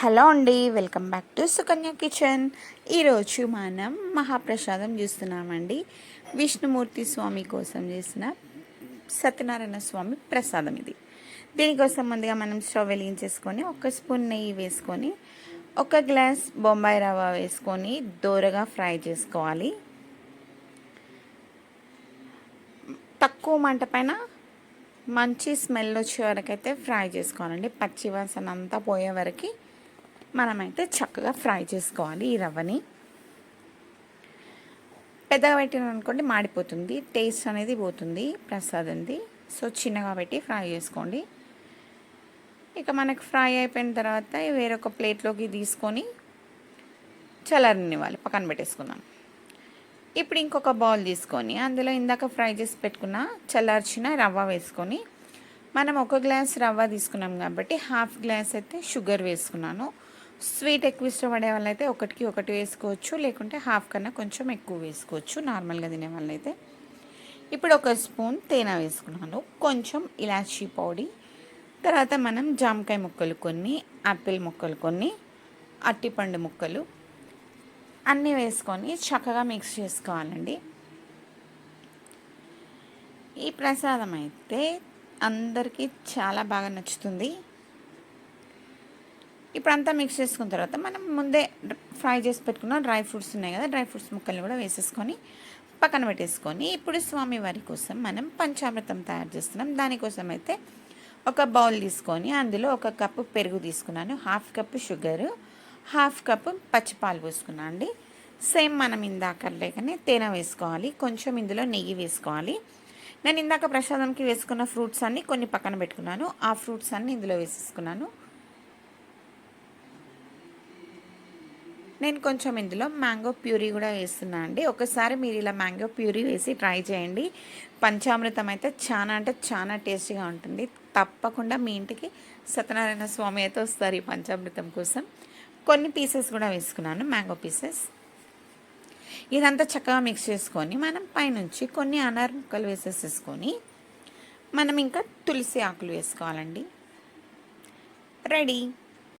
Hello అండి welcome back to Sukanya kitchen. ఈరోజు మనం మహాప్రసాదం చూస్తున్నామండి. విష్ణుమూర్తి స్వామి కోసం చేసిన సత్యనారాయణ స్వామి ప్రసాదం ఇది. దీనికోసం ముందుగా మనం స్టవ్ వెలిగించేసుకొని ఒక స్పూన్ నెయ్యి వేసుకొని ఒక గ్లాస్ బొంబాయి రవ్వ వేసుకొని దోరగా ఫ్రై చేసుకోవాలి. తక్కువ మంట పైన మంచి స్మెల్ వచ్చే వరకు అయితే ఫ్రై చేసుకోవాలండి. పచ్చివాసన అంతా పోయే వరకు మనమైతే చక్కగా ఫ్రై చేసుకోవాలి ఈ రవ్వని. పెద్దగా పెట్టిన అనుకోండి మాడిపోతుంది టేస్ట్ అనేది పోతుంది ప్రసాదంది సో చిన్నగా పెట్టి ఫ్రై చేసుకోండి. ఇక మనకు ఫ్రై అయిపోయిన తర్వాత వేరొక ప్లేట్లోకి తీసుకొని చల్లరనివ్వాలి పక్కన పెట్టేసుకుందాం. ఇప్పుడు ఇంకొక బౌల్ తీసుకొని అందులో ఇందాక ఫ్రై చేసి పెట్టుకున్న చల్లార్చిన రవ్వ వేసుకొని మనం ఒక గ్లాస్ రవ్వ తీసుకున్నాం కాబట్టి హాఫ్ గ్లాస్ అయితే షుగర్ వేసుకున్నాను. స్వీట్ ఎక్కువ ఇష్టపడే వాళ్ళైతే ఒకటికి ఒకటి వేసుకోవచ్చు లేకుంటే హాఫ్ కన్నా కొంచెం ఎక్కువ వేసుకోవచ్చు నార్మల్గా తినే వాళ్ళైతే. ఇప్పుడు ఒక స్పూన్ తేనె వేసుకున్నాను. కొంచెం ఇలాచీ పౌడి తర్వాత మనం జామకాయ ముక్కలు కొన్ని యాపిల్ ముక్కలు కొన్ని అట్టిపండు ముక్కలు అన్నీ వేసుకొని చక్కగా మిక్స్ చేసుకోవాలండి. ఈ ప్రసాదం అయితే అందరికీ చాలా బాగా నచ్చుతుంది. ఇప్పుడు అంతా మిక్స్ చేసుకున్న తర్వాత మనం ముందే ఫ్రై చేసి పెట్టుకున్న డ్రై ఫ్రూట్స్ ఉన్నాయి కదా డ్రై ఫ్రూట్స్ ముక్కల్ని కూడా వేసేసుకొని పక్కన పెట్టేసుకొని ఇప్పుడు స్వామి వారి కోసం మనం పంచామృతం తయారు చేస్తున్నాం. దానికోసం అయితే ఒక బౌల్ తీసుకొని అందులో ఒక కప్పు పెరుగు తీసుకున్నాను half cup sugar half cup పచ్చిపాలు పోసుకున్నాను అండి. సేమ్ మనం ఇందాక లేకనే తేనె వేసుకోవాలి కొంచెం ఇందులో నెయ్యి వేసుకోవాలి. నేను ఇందాక ప్రసాదంకి వేసుకున్న ఫ్రూట్స్ అన్నీ కొన్ని పక్కన పెట్టుకున్నాను ఆ ఫ్రూట్స్ అన్నీ ఇందులో వేసేసుకున్నాను. నేను కొంచెం ఇందులో మ్యాంగో ప్యూరీ కూడా వేస్తున్నా అండి. ఒకసారి మీరు ఇలా మ్యాంగో ప్యూరీ వేసి ట్రై చేయండి. పంచామృతం అయితే చాలా అంటే చాలా టేస్టీగా ఉంటుంది. తప్పకుండా మీ ఇంటికి సత్యనారాయణ స్వామి అయితే వస్తారు ఈ పంచామృతం కోసం. కొన్ని పీసెస్ కూడా వేసుకున్నాను మ్యాంగో పీసెస్. ఇదంతా చక్కగా మిక్స్ చేసుకొని మనం పైనుంచి కొన్ని అనార్ ముక్కలు వేసేసేసుకొని మనం ఇంకా తులసి ఆకులు వేసుకోవాలండి. రెడీ.